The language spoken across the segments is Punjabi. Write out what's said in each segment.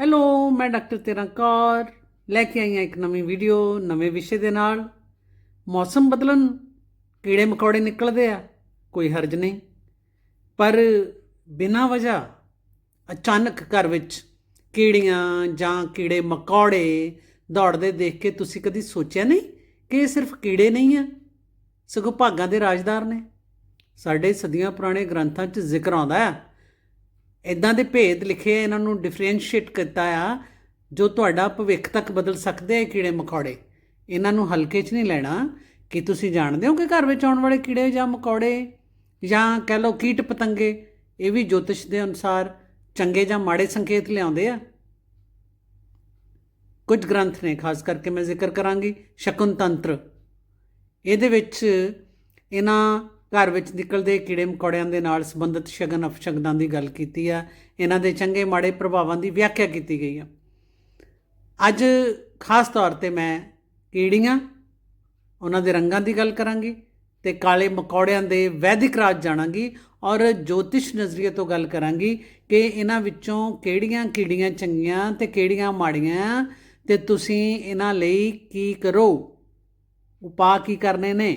ਹੈਲੋ ਮੈਂ ਡਾਕਟਰ ਤੇਰਾ ਕੌਰ। ਲੈ ਕੇ ਆਈ ਹਾਂ ਇੱਕ ਨਵੀਂ ਵੀਡੀਓ ਨਵੇਂ ਵਿਸ਼ੇ ਦੇ ਨਾਲ। ਮੌਸਮ ਬਦਲਣ, ਕੀੜੇ ਮਕੌੜੇ ਨਿਕਲਦੇ ਆ, ਕੋਈ ਹਰਜ ਨਹੀਂ। ਪਰ ਬਿਨਾਂ ਵਜ੍ਹਾ ਅਚਾਨਕ ਘਰ ਵਿੱਚ ਕੀੜੀਆਂ ਜਾਂ ਕੀੜੇ ਮਕੌੜੇ ਦੌੜਦੇ ਦੇਖ ਕੇ ਤੁਸੀਂ ਕਦੀ ਸੋਚਿਆ ਨਹੀਂ ਕਿ ਇਹ ਸਿਰਫ ਕੀੜੇ ਨਹੀਂ ਆ? ਸਗੋਂ ਭਾਗਾਂ ਦੇ ਰਾਜਦਾਰ ਨੇ। ਸਾਡੇ ਸਦੀਆਂ ਪੁਰਾਣੇ ਗ੍ਰੰਥਾਂ 'ਚ ਜ਼ਿਕਰ ਆਉਂਦਾ ਹੈ ਇਦਾਂ ਦੇ ਭੇਦ ਲਿਖੇ ਇਹਨਾਂ ਨੂੰ ਡਿਫਰੈਂਸ਼ੀਏਟ ਕੀਤਾ ਆ, ਜੋ ਤੁਹਾਡਾ ਭਵਿੱਖ ਤੱਕ ਬਦਲ ਸਕਦੇ ਆ ਕੀੜੇ ਮਕੌੜੇ। ਇਹਨਾਂ ਨੂੰ ਹਲਕੇ 'ਚ ਨਹੀਂ ਲੈਣਾ। ਕਿ ਤੁਸੀਂ ਜਾਣਦੇ ਹੋ ਕਿ ਘਰ ਵਿੱਚ ਆਉਣ ਵਾਲੇ ਕੀੜੇ ਜਾਂ ਮਕੌੜੇ? ਜਾਂ ਕਹਿ ਲਓ ਕੀਟ ਪਤੰਗੇ, ਇਹ ਵੀ ਜੋਤਿਸ਼ ਦੇ ਅਨੁਸਾਰ ਚੰਗੇ ਜਾਂ ਮਾੜੇ ਸੰਕੇਤ ਲਿਆਉਂਦੇ ਆ? ਕੁਝ ਗ੍ਰੰਥ ਨੇ, ਖਾਸ ਕਰਕੇ ਮੈਂ ਜ਼ਿਕਰ ਕਰਾਂਗੀ, ਸ਼ਕੁੰਤੰਤਰ। ਇਹਦੇ ਵਿੱਚ ਇਹਨਾਂ ਘਰ ਵਿੱਚ ਨਿਕਲਦੇ ਕੀੜੇ ਮਕੌੜਿਆਂ ਦੇ ਨਾਲ ਸੰਬੰਧਿਤ ਸ਼ਗਨ ਅਪਸ਼ਗਨਾਂ ਦੀ ਗੱਲ ਕੀਤੀ ਆ। ਇਹਨਾਂ ਦੇ ਚੰਗੇ ਮਾੜੇ ਪ੍ਰਭਾਵਾਂ ਦੀ ਵਿਆਖਿਆ ਕੀਤੀ ਗਈ ਆ। ਅੱਜ ਖਾਸ ਤੌਰ ਤੇ ਮੈਂ ਕੀੜੀਆਂ, ਉਹਨਾਂ ਦੇ ਰੰਗਾਂ ਦੀ ਗੱਲ ਕਰਾਂਗੀ ਤੇ ਕਾਲੇ ਮਕੌੜਿਆਂ ਦੇ ਵੈਦਿਕ ਰਾਜ ਜਾਣਾਂਗੀ ਔਰ ਜੋਤਿਸ਼ ਨਜ਼ਰੀਏ ਤੋਂ ਗੱਲ ਕਰਾਂਗੀ ਕਿ ਇਹਨਾਂ ਵਿੱਚੋਂ ਕਿਹੜੀਆਂ ਕੀੜੀਆਂ ਚੰਗੀਆਂ ਤੇ ਕਿਹੜੀਆਂ ਮਾੜੀਆਂ ਤੇ ਤੁਸੀਂ ਇਹਨਾਂ ਲਈ ਕੀ ਕਰੋ, ਉਪਾਅ ਕੀ ਕਰਨੇ ਨੇ।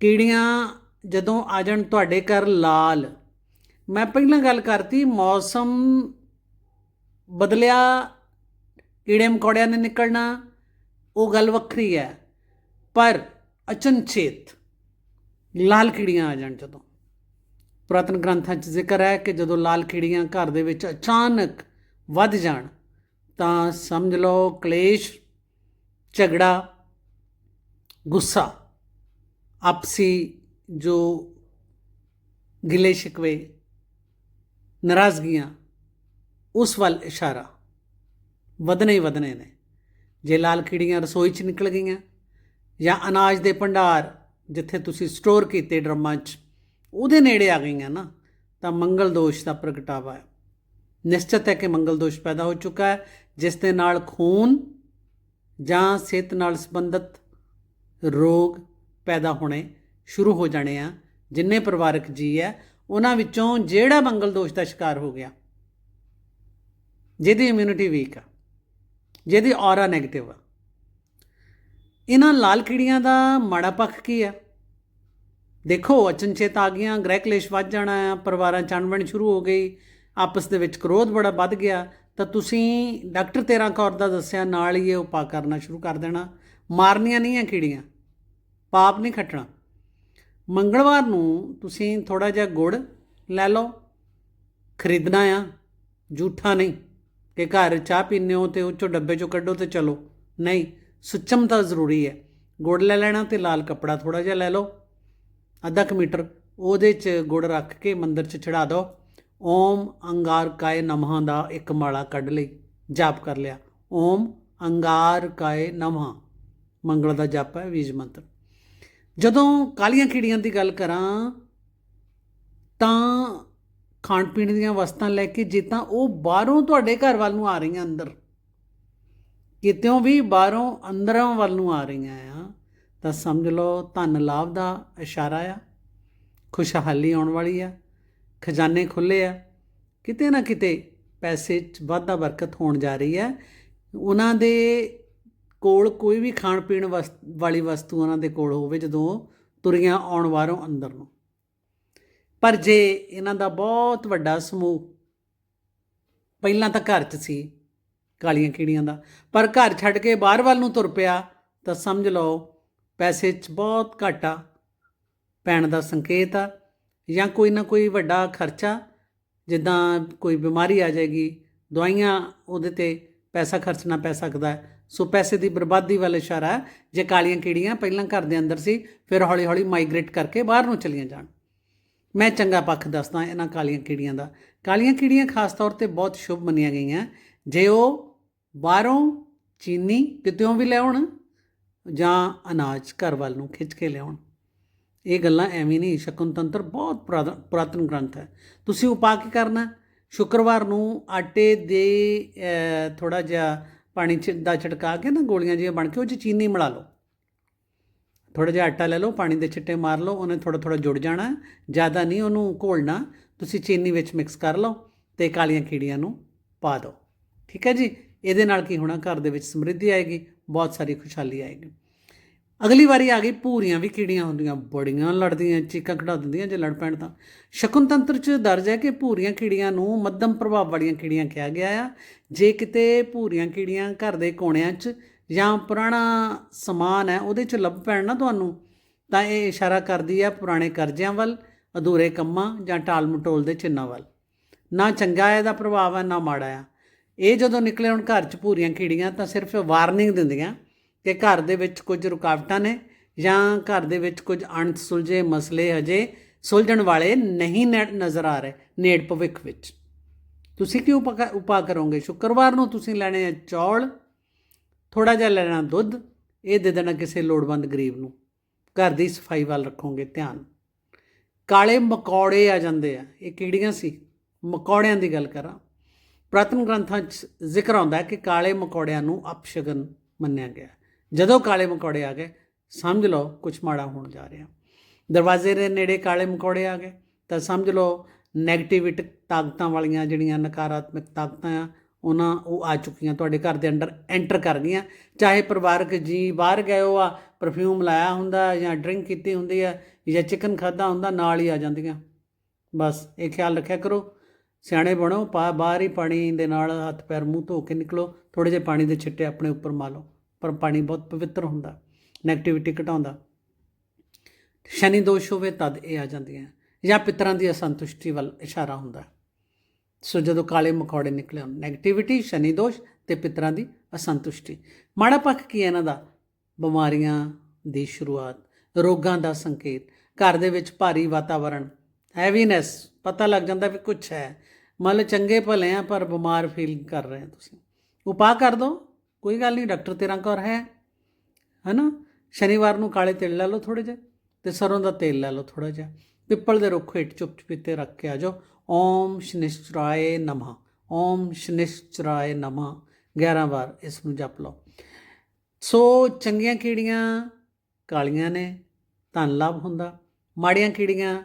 ਕੀੜੀਆਂ ਜਦੋਂ ਆ ਜਾਣ ਤੁਹਾਡੇ ਘਰ ਲਾਲ? ਮੈਂ ਪਹਿਲਾਂ ਗੱਲ ਕਰਤੀ, ਮੌਸਮ ਬਦਲਿਆ, ਕੀੜੇ ਮਕੌੜਿਆਂ ਨੇ ਨਿਕਲਣਾ, ਉਹ ਗੱਲ ਵੱਖਰੀ ਹੈ। ਪਰ ਅਚਨਚੇਤ ਲਾਲ ਕੀੜੀਆਂ ਆ ਜਾਣ ਜਦੋਂ। ਪੁਰਾਤਨ ਗ੍ਰੰਥਾਂ 'ਚ ਜ਼ਿਕਰ ਹੈ ਕਿ ਜਦੋਂ ਲਾਲ ਕੀੜੀਆਂ ਘਰ ਦੇ ਵਿੱਚ ਅਚਾਨਕ ਵੱਧ ਜਾਣ, ਤਾਂ ਸਮਝ ਲਓ ਕਲੇਸ਼, ਝਗੜਾ, ਗੁੱਸਾ ਆਪਸੀ ਜੋ ਗਿਲੇ ਸ਼ਿਕਵੇ, ਨਾਰਾਜ਼ਗੀਆਂ, ਉਸ ਵੱਲ ਇਸ਼ਾਰਾ ਵਧਣੇ ਹੀ ਵਧਣੇ ਨੇ। ਜੇ ਲਾਲ ਕੀੜੀਆਂ ਰਸੋਈ 'ਚ ਨਿਕਲ ਗਈਆਂ ਜਾਂ ਅਨਾਜ ਦੇ ਭੰਡਾਰ ਜਿੱਥੇ ਤੁਸੀਂ ਸਟੋਰ ਕੀਤੇ ਡਰਮਾਂ 'ਚ ਉਹਦੇ ਨੇੜੇ ਆ ਗਈਆਂ ਨਾ, ਤਾਂ ਮੰਗਲ ਦੋਸ਼ ਦਾ ਪ੍ਰਗਟਾਵਾ ਹੈ। ਨਿਸ਼ਚਿਤ ਹੈ ਕਿ ਮੰਗਲ ਦੋਸ਼ ਪੈਦਾ ਹੋ ਚੁੱਕਾ ਹੈ, ਜਿਸ ਦੇ ਨਾਲ ਖੂਨ ਜਾਂ ਸਿਹਤ ਨਾਲ ਸੰਬੰਧਿਤ ਰੋਗ ਪੈਦਾ ਹੋਣੇ ਸ਼ੁਰੂ ਹੋ ਜਾਣੇ ਆ, ਜਿੰਨੇ ਪਰਿਵਾਰਕ ਜੀ ਹੈ, ਉਹਨਾਂ ਵਿੱਚੋਂ ਜਿਹੜਾ ਮੰਗਲ ਦੋਸ਼ ਦਾ ਸ਼ਿਕਾਰ ਹੋ ਗਿਆ, ਜਿਹਦੀ ਇਮਿਊਨਿਟੀ ਵੀਕ ਆ, ਜਿਹਦੀ ਔਰਾ 네ਗੇਟਿਵ ਆ। ਇਹਨਾਂ ਲਾਲ ਕੀੜੀਆਂ ਦਾ ਮਾੜਾ ਪੱਖ ਕੀ ਆ? ਦੇਖੋ, ਅਚਨਚੇਤ ਆ ਗਈਆਂ, ਗ੍ਰਹਿ ਕਲੇਸ਼ ਵੱਧ ਜਾਣਾ ਆ, ਪਰਿਵਾਰਾਂ ਚਣਵਣ ਸ਼ੁਰੂ ਹੋ ਗਈ, ਆਪਸ ਦੇ ਵਿੱਚ ਕ੍ਰੋਧ ਬੜਾ ਵੱਧ ਗਿਆ, ਤਾਂ ਤੁਸੀਂ ਡਾਕਟਰ ਤੇਰਾ ਕੌਰ ਦਾ ਦੱਸਿਆ, ਨਾਲ ਹੀ ਇਹ ਉਪਾਅ ਕਰਨਾ ਸ਼ੁਰੂ ਕਰ ਦੇਣਾ। ਮਾਰਨੀਆਂ ਨਹੀਂ ਆ ਕੀੜੀਆਂ। ਪਾਪ ਨਹੀਂ ਖੱਟਣਾ। ਮੰਗਲਵਾਰ ਨੂੰ ਤੁਸੀਂ ਥੋੜਾ ਜਿਹਾ ਗੁੜ ਲੈ ਲਓ। ਖਰੀਦਣਾ ਆ ਝੂਠਾ ਨਹੀਂ ਕਿ ਘਰ ਚਾਹ ਪੀਂਦੇ ਹੋ ਤੇ ਉਹ ਚੋਂ ਡੱਬੇ ਚੋਂ ਕੱਢੋ ਤੇ ਚਲੋ। ਨਹੀਂ ਸੁਚਮਤਾ ਜ਼ਰੂਰੀ ਹੈ। ਗੁੜ ਲੈ ਲੈਣਾ ਤੇ ਲਾਲ ਕੱਪੜਾ ਥੋੜਾ ਜਿਹਾ ਲੈ ਲਓ। ਅੱਧਾ ਕੁ ਮੀਟਰ ਉਹਦੇ 'ਚ ਗੁੜ ਰੱਖ ਕੇ ਮੰਦਰ 'ਚ ਚੜਾ ਦਿਓ ਓਮ ਅੰਗਾਰਕਾਏ ਨਮਹਾਂ ਦਾ ਇੱਕ ਮਾਲਾ ਕੱਢ ਲਈ, ਜਾਪ ਕਰ ਲਿਆ। ਓਮ ਅੰਗਾਰਕਾਏ ਨਮਹਾਂ ਮੰਗਲ ਦਾ ਜਪ ਹੈ ਬੀਜ ਮੰਤਰ। ਜਦੋਂ ਕਾਲੀਆਂ ਕੀੜੀਆਂ ਦੀ ਗੱਲ ਕਰਾਂ, ਤਾਂ ਖਾਣ ਪੀਣ ਦੀਆਂ ਵਸਤਾਂ ਲੈ ਕੇ ਜੇ ਤਾਂ ਉਹ ਬਾਹਰੋਂ ਤੁਹਾਡੇ ਘਰ ਵੱਲ ਨੂੰ ਆ ਰਹੀਆਂ ਅੰਦਰ। ਕਿਤਿਓਂ ਵੀ ਬਾਹਰੋਂ ਅੰਦਰਾਂ ਵੱਲ ਨੂੰ ਆ ਰਹੀਆਂ ਆ, ਤਾਂ ਸਮਝ ਲਓ ਧਨ ਲਾਭ ਦਾ ਇਸ਼ਾਰਾ ਆ। ਖੁਸ਼ਹਾਲੀ ਆਉਣ ਵਾਲੀ ਆ, ਖਜ਼ਾਨੇ ਖੁੱਲੇ ਆ, ਕਿਤੇ ਨਾ ਕਿਤੇ ਪੈਸੇ 'ਚ ਵਾਧਾ ਬਰਕਤ ਹੋਣ ਜਾ ਰਹੀ ਹੈ ਉਹਨਾਂ ਦੇ ਕੋਲ ਕੋਈ ਵੀ ਖਾਣ ਪੀਣ ਵਸ- ਵਾਲੀ ਵਸਤੂ ਉਹਨਾਂ ਦੇ ਕੋਲ ਹੋਵੇ, ਜਦੋਂ ਤੁਰੀਆਂ ਆਉਣ ਵਾਰੋਂ ਅੰਦਰ ਨੂੰ। ਪਰ ਜੇ ਇਹਨਾਂ ਦਾ ਬਹੁਤ ਵੱਡਾ ਸਮੂਹ ਪਹਿਲਾਂ ਤਾਂ ਘਰ 'ਚ ਸੀ, ਕਾਲੀਆਂ ਕੀੜੀਆਂ ਦਾ, ਪਰ ਘਰ ਛੱਡ ਕੇ ਬਾਹਰ ਵੱਲ ਨੂੰ ਤੁਰ ਪਿਆ, ਤਾਂ ਸਮਝ ਲਓ ਪੈਸੇ 'ਚ ਬਹੁਤ ਘਾਟਾ ਪੈਣ ਦਾ ਸੰਕੇਤ ਆ, ਜਾਂ ਕੋਈ ਨਾ ਕੋਈ ਵੱਡਾ ਖਰਚਾ, ਜਿੱਦਾਂ ਕੋਈ ਬਿਮਾਰੀ ਆ ਜਾਏਗੀ, ਦਵਾਈਆਂ ਉਹਦੇ ਤੇ ਪੈਸਾ ਖਰਚਣਾ ਪੈ ਸਕਦਾ ਹੈ ਸੋ ਪੈਸੇ ਦੀ ਬਰਬਾਦੀ ਵੱਲ ਇਸ਼ਾਰਾ ਹੈ। ਜੇ ਕਾਲੀਆਂ ਕੀੜੀਆਂ ਪਹਿਲਾਂ ਘਰ ਦੇ ਅੰਦਰ ਸੀ, ਫਿਰ ਹੌਲੀ-ਹੌਲੀ ਮਾਈਗ੍ਰੇਟ ਕਰਕੇ ਬਾਹਰ ਨੂੰ ਚਲੀਆਂ ਜਾਣ। ਮੈਂ ਚੰਗਾ ਪੱਖ ਦੱਸਦਾ ਇਹਨਾਂ ਕਾਲੀਆਂ ਕੀੜੀਆਂ ਦਾ। ਕਾਲੀਆਂ ਕੀੜੀਆਂ ਖਾਸ ਤੌਰ ਤੇ ਬਹੁਤ ਸ਼ੁਭ ਮੰਨੀਆਂ ਗਈਆਂ। ਜੇ ਉਹ ਬਾਹਰੋਂ ਚੀਨੀ ਕਿਤੇੋਂ ਵੀ ਲਿਆਉਣ ਜਾਂ ਅਨਾਜ ਘਰ ਵੱਲ ਨੂੰ ਖਿੱਚ ਕੇ ਲਿਆਉਣ, ਇਹ ਗੱਲਾਂ ਐਵੇਂ ਨਹੀਂ ਸ਼ਕੁਨ ਤੰਤਰ ਬਹੁਤ ਪੁਰਾਤਨ ਪੁਰਾਤਨ ਗ੍ਰੰਥ ਹੈ। ਤੁਸੀਂ ਉਪਾਅ ਕੀ ਕਰਨਾ? ਸ਼ੁੱਕਰਵਾਰ ਨੂੰ ਆਟੇ ਦੇ ਥੋੜਾ ਜਿਹਾ ਪਾਣੀ ਚ ਦਾ ਛਿੜਕਾ ਕੇ ਨਾ ਗੋਲੀਆਂ ਜਿਹੀਆਂ ਬਣ ਕੇ ਉਹ 'ਚ ਚੀਨੀ ਮਿਲਾ ਲਓ। ਥੋੜਾ ਜਿਹਾ ਆਟਾ ਲੈ ਲਓ, ਪਾਣੀ ਦੇ ਛਿੱਟੇ ਮਾਰ ਲਓ, ਉਹਨੇ ਥੋੜਾ ਥੋੜਾ ਜੁੜ ਜਾਣਾ, ਜ਼ਿਆਦਾ ਨਹੀਂ ਉਹਨੂੰ ਘੋਲਣਾ, ਤੁਸੀਂ ਚੀਨੀ ਵਿੱਚ ਮਿਕਸ ਕਰ ਲਓ ਤੇ ਕਾਲੀਆਂ ਕੀੜੀਆਂ ਨੂੰ ਪਾ ਦਿਓ। ਠੀਕ ਹੈ ਜੀ? ਇਹਦੇ ਨਾਲ ਕੀ ਹੋਣਾ? ਘਰ ਦੇ ਵਿੱਚ ਸਮਰਿੱਧੀ ਆਏਗੀ, ਬਹੁਤ ਸਾਰੀ ਖੁਸ਼ਹਾਲੀ ਆਏਗੀ। ਅਗਲੀ ਵਾਰੀ ਆ ਗਈ ਭੂਰੀਆਂ ਵੀ ਕੀੜੀਆਂ ਹੁੰਦੀਆਂ, ਬੜੀਆਂ ਲੜਦੀਆਂ, ਚੀਕਾਂ ਕਢਾ ਦਿੰਦੀਆਂ ਜੇ ਲੜ ਪੈਣ ਤਾਂ। ਸ਼ਕੁਨ ਤੰਤਰ 'ਚ ਦਰਜ ਹੈ ਕਿ ਭੂਰੀਆਂ ਕੀੜੀਆਂ ਨੂੰ ਮੱਧਮ ਪ੍ਰਭਾਵ ਵਾਲੀਆਂ ਕੀੜੀਆਂ ਕਿਹਾ ਗਿਆ ਆ। ਜੇ ਕਿਤੇ ਭੂਰੀਆਂ ਕੀੜੀਆਂ ਘਰ ਦੇ ਕੋਣਿਆਂ 'ਚ ਜਾਂ ਪੁਰਾਣਾ ਸਮਾਨ ਹੈ, ਉਹਦੇ 'ਚ ਲੱਭ ਪੈਣ ਨਾ ਤੁਹਾਨੂੰ, ਤਾਂ ਇਹ ਇਸ਼ਾਰਾ ਕਰਦੀ ਹੈ ਪੁਰਾਣੇ ਕਰਜ਼ਿਆਂ ਵੱਲ, ਅਧੂਰੇ ਕੰਮਾਂ ਜਾਂ ਟਾਲ ਮਟੋਲ ਦੇ ਚਿੰਨਾਂ ਵੱਲ। ਨਾ ਚੰਗਾ ਇਹਦਾ ਪ੍ਰਭਾਵ ਹੈ, ਨਾ ਮਾੜਾ ਆ। ਇਹ ਜਦੋਂ ਨਿਕਲੇ ਹੁਣ ਘਰ 'ਚ ਭੂਰੀਆਂ ਕੀੜੀਆਂ ਤਾਂ ਸਿਰਫ ਵਾਰਨਿੰਗ ਦਿੰਦੀਆਂ। ਕਿ ਘਰ ਦੇ ਵਿੱਚ ਕੁਝ ਰੁਕਾਵਟਾਂ ਨੇ ਜਾਂ ਘਰ ਦੇ ਵਿੱਚ ਕੁਝ ਅਣਸੁਲਝੇ ਮਸਲੇ ਹਜੇ ਸੁਲਝਣ ਵਾਲੇ ਨਹੀਂ ਨ- ਨਜ਼ਰ ਆ ਰਹੇ ਨੇੜ ਭਵਿੱਖ ਵਿੱਚ। ਤੁਸੀਂ ਕੀ ਉਪਾਅ ਕਰੋਗੇ? ਸ਼ੁੱਕਰਵਾਰ ਨੂੰ ਤੁਸੀਂ ਲੈਣੇ ਆ ਚੌਲ ਥੋੜਾ ਜਿਹਾ ਲੈਣਾ ਦੁੱਧ, ਇਹ ਦੇ ਦੇਣਾ ਕਿਸੇ ਲੋੜਵੰਦ ਗਰੀਬ ਨੂੰ। ਘਰ ਦੀ ਸਫ਼ਾਈ ਵੱਲ ਰੱਖੋਗੇ ਧਿਆਨ। ਕਾਲੇ ਮਕੌੜੇ ਆ ਜਾਂਦੇ ਆ, ਇਹ ਕੀੜੀਆਂ ਸੀ? ਮਕੌੜਿਆਂ ਦੀ ਗੱਲ ਕਰਾਂ। ਪ੍ਰਾਤਨ ਗ੍ਰੰਥਾਂ 'ਚ ਜ਼ਿਕਰ ਆਉਂਦਾ ਕਿ ਕਾਲੇ ਮਕੌੜਿਆਂ ਨੂੰ ਅਪਸ਼ਗਨ ਮੰਨਿਆ ਗਿਆ। ਜਦੋਂ ਕਾਲੇ ਮਕੌੜੇ ਆ ਗਏ, ਸਮਝ ਲਓ ਕੁਝ ਮਾੜਾ ਹੋਣ ਜਾ ਰਿਹਾ। ਦਰਵਾਜ਼ੇ ਦੇ ਨੇੜੇ ਕਾਲੇ ਮਕੌੜੇ ਆ ਗਏ, ਤਾਂ ਸਮਝ ਲਓ 네ਗੇਟਿਵਿਟੀ ਤਾਕਤਾਂ ਵਾਲੀਆਂ ਜਿਹੜੀਆਂ ਨਕਾਰਾਤਮਕ ਤਾਕਤਾਂ ਆ, ਉਹਨਾਂ ਉਹ ਆ ਚੁੱਕੀਆਂ, ਤੁਹਾਡੇ ਘਰ ਦੇ ਅੰਦਰ ਐਂਟਰ ਕਰ ਗਈਆਂ। ਚਾਹੇ ਪਰਿਵਾਰਕ ਜੀ ਬਾਹਰ ਗਏ ਹੋ ਆ ਪਰਫਿਊਮ ਲਾਇਆ ਹੁੰਦਾ ਜਾਂ ਡਰਿੰਕ ਕੀਤੀ ਹੁੰਦੀ ਆ, ਜਾਂ ਚਿਕਨ ਖਾਦਾ ਹੁੰਦਾ, ਨਾਲ ਹੀ ਆ ਜਾਂਦੀਆਂ। ਬਸ ਇਹ ਖਿਆਲ ਰੱਖਿਆ ਕਰੋ। ਸਿਆਣੇ ਬਣੋ, ਪਾ ਬਾਹਰ ਹੀ ਪਾਣੀ ਦੇ ਨਾਲ ਹੱਥ ਪੈਰ ਮੂੰਹ ਧੋ ਕੇ ਨਿਕਲੋ ਥੋੜੇ ਜਿਹੇ ਪਾਣੀ ਦੇ ਛਿੱਟੇ ਆਪਣੇ ਉੱਪਰ ਮਾਰੋ ਪਰ ਪਾਣੀ ਬਹੁਤ ਪਵਿੱਤਰ ਹੁੰਦਾ ਨੈਗੇਟਿਵਿਟੀ ਘਟਾਉਂਦਾ। ਸ਼ਨੀ ਦੋਸ਼ ਹੋਵੇ ਤਦ ਇਹ ਆ ਜਾਂਦੀਆਂ, ਜਾਂ ਪਿਤਰਾਂ ਦੀ ਅਸੰਤੁਸ਼ਟੀ ਵੱਲ ਇਸ਼ਾਰਾ ਹੁੰਦਾ। ਸੋ ਜਦੋਂ ਕਾਲੇ ਮਕੌੜੇ ਨਿਕਲੇ ਹੋਣ ਨੈਗੇਟਿਵਿਟੀ ਸ਼ਨੀ ਦੋਸ਼ ਤੇ ਪਿਤਰਾਂ ਦੀ ਅਸੰਤੁਸ਼ਟੀ। ਮਾੜਾ ਪੱਖ ਕੀ ਹੈ ਇਹਨਾਂ ਦਾ? ਬਿਮਾਰੀਆਂ ਦੀ ਸ਼ੁਰੂਆਤ, ਰੋਗਾਂ ਦਾ ਸੰਕੇਤ, ਘਰ ਦੇ ਵਿੱਚ ਭਾਰੀ ਵਾਤਾਵਰਣ ਹੈਵੀਨੈਸ ਪਤਾ ਲੱਗ ਜਾਂਦਾ ਵੀ ਕੁਝ ਹੈ। ਮਤਲਬ ਚੰਗੇ ਭਲੇ ਆ, ਪਰ ਬਿਮਾਰ ਫੀਲ ਕਰ ਰਹੇ ਤੁਸੀਂ। ਉਪਾਅ ਕਰ ਦੋ। ਕੋਈ ਗੱਲ ਨਹੀਂ, ਡਾਕਟਰ ਤੇਰਾ ਕੋਰ ਹੈ। ਹੈਨਾ? ਸ਼ਨੀਵਾਰ ਨੂੰ ਕਾਲੇ ਤਿਲ ਲੈ ਲਓ ਥੋੜੇ ਜਿਹੇ ਤੇ ਸਰੋਂ ਦਾ ਤੇਲ ਲੈ ਲਓ ਥੋੜਾ ਜਿਹਾ। ਪਿੱਪਲ ਦੇ ਰੁੱਖ ਹੇਠ ਚੁੱਪ ਚੁਪੀਤੇ ਰੱਖ ਕੇ ਆ ਜਾਓ। ਓਮ ਸ਼ਨਿਸ਼ਚਰਾਏ ਨਮः, ਓਮ ਸ਼ਨਿਸ਼ਚਰਾਏ ਨਮः। 11 ਵਾਰ ਇਸ ਨੂੰ ਜਪ ਲਓ। ਸੋ ਚੰਗੀਆਂ ਕੀੜੀਆਂ ਕਾਲੀਆਂ ਨੇ, ਧਨ ਲਾਭ ਹੁੰਦਾ। ਮਾੜੀਆਂ ਕੀੜੀਆਂ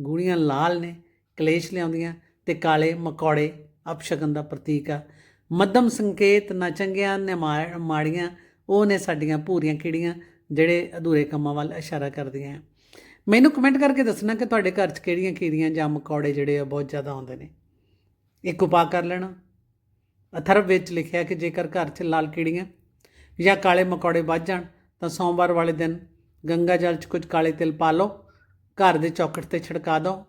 ਗੂੜੀਆਂ ਲਾਲ ਨੇ, ਕਲੇਸ਼ ਲਿਆਉਂਦੀਆਂ ਤੇ ਕਾਲੇ ਮਕੌੜੇ ਅਪਸ਼ਗਨ ਦਾ ਪ੍ਰਤੀਕ ਆ। ਮੱਧਮ ਸੰਕੇਤ ਨਾ ਚੰਗੀਆਂ, ਨੇ ਮਾੜੀਆਂ, ਉਹ ਨੇ ਸਾਡੀਆਂ ਭੂਰੀਆਂ ਕੀੜੀਆਂ ਜਿਹੜੇ ਅਧੂਰੇ ਕੰਮਾਂ ਵੱਲ ਇਸ਼ਾਰਾ ਕਰਦੀਆਂ ਆ। ਮੈਨੂੰ ਕਮੈਂਟ ਕਰਕੇ ਦੱਸਣਾ ਕਿ ਤੁਹਾਡੇ ਘਰ 'ਚ ਕਿਹੜੀਆਂ ਕੀੜੀਆਂ ਜਾਂ ਮਕੌੜੇ ਜਿਹੜੇ ਆ ਬਹੁਤ ਜ਼ਿਆਦਾ ਆਉਂਦੇ ਨੇ। ਇੱਕ ਉਪਾਅ ਕਰ ਲੈਣਾ। ਅਥਰਵ ਵਿੱਚ ਲਿਖਿਆ ਕਿ ਜੇਕਰ ਘਰ 'ਚ ਲਾਲ ਕੀੜੀਆਂ ਜਾਂ ਕਾਲੇ ਮਕੌੜੇ ਵੱਧ ਜਾਣ ਤਾਂ ਸੋਮਵਾਰ ਵਾਲੇ ਦਿਨ ਗੰਗਾ ਜਲ 'ਚ ਕੁਝ ਕਾਲੇ ਤਿਲ ਪਾ ਲਓ, ਘਰ ਦੇ ਚੌਕਟ ਤੇ ਛਿੜਕਾ ਦਿਓ।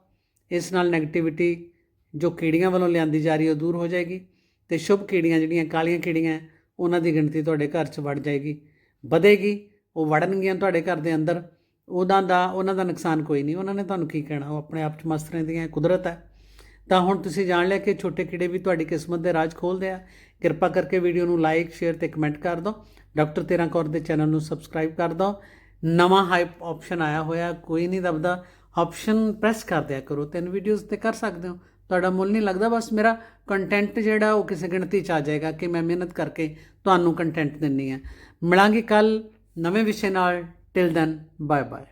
ਇਸ ਨਾਲ ਨੈਗੇਟਿਵਿਟੀ ਜੋ ਕੀੜੀਆਂ ਵੱਲੋਂ ਲਿਆਂਦੀ ਜਾ ਰਹੀ ਹੈ ਉਹ ਦੂਰ ਹੋ ਜਾਏਗੀ। ਤੇ ਸ਼ੁਭ ਕੀੜੀਆਂ ਜਿਹੜੀਆਂ ਕਾਲੀਆਂ ਕੀੜੀਆਂ, ਉਹਨਾਂ ਦੀ ਗਿਣਤੀ ਤੁਹਾਡੇ ਘਰ 'ਚ ਵੜ ਜਾਏਗੀ। ਵਧੇਗੀ, ਉਹ ਵੜਨਗੀਆਂ ਤੁਹਾਡੇ ਘਰ ਦੇ ਅੰਦਰ। ਉਹਨਾਂ ਦਾ ਉਹਨਾਂ ਦਾ ਨੁਕਸਾਨ ਕੋਈ ਨਹੀਂ। ਉਹਨਾਂ ਨੇ ਤੁਹਾਨੂੰ ਕੀ ਕਹਿਣਾ? ਉਹ ਆਪਣੇ ਆਪ 'ਚ ਮਸਤ ਰਹਿੰਦੀਆਂ ਕੁਦਰਤ ਹੈ। ਤਾਂ ਹੁਣ ਤੁਸੀਂ ਜਾਣ ਲਿਆ ਕਿ ਛੋਟੇ ਕੀੜੇ ਵੀ ਤੁਹਾਡੀ ਕਿਸਮਤ ਦੇ ਰਾਜ ਖੋਲਦੇ ਆ। ਕਿਰਪਾ ਕਰਕੇ ਵੀਡੀਓ ਨੂੰ ਲਾਈਕ, ਸ਼ੇਅਰ ਤੇ ਕਮੈਂਟ ਕਰ ਦਿਓ। ਡਾਕਟਰ ਤੇਰਾ ਕੌਰ ਦੇ ਚੈਨਲ ਨੂੰ ਸਬਸਕ੍ਰਾਈਬ ਕਰ ਦਿਓ। ਨਵਾਂ ਹਾਈਪ ਆਪਸ਼ਨ ਆਇਆ ਹੋਇਆ, ਕੋਈ ਨਹੀਂ ਦਬਦਾ। ਆਪਸ਼ਨ ਪ੍ਰੈਸ ਕਰ ਦਿਆ ਕਰੋ। ਤਿੰਨ ਵੀਡੀਓਜ਼ ਤੇ ਕਰ ਸਕਦੇ ਹੋ। ਤੁਹਾਡਾ ਮੁੱਲ ਨਹੀਂ ਲੱਗਦਾ, ਬਸ ਮੇਰਾ ਕੰਟੈਂਟ ਜਿਹੜਾ ਉਹ ਕਿਸੇ ਗਿਣਤੀ ਚ ਆ ਜਾਏਗਾ ਕਿ ਮੈਂ ਮਿਹਨਤ ਕਰਕੇ ਤੁਹਾਨੂੰ ਕੰਟੈਂਟ ਦਿੰਨੀ ਹੈ ਮਿਲਾਂਗੇ ਕੱਲ ਨਵੇਂ ਵਿਸ਼ੇ ਨਾਲ। Till then bye bye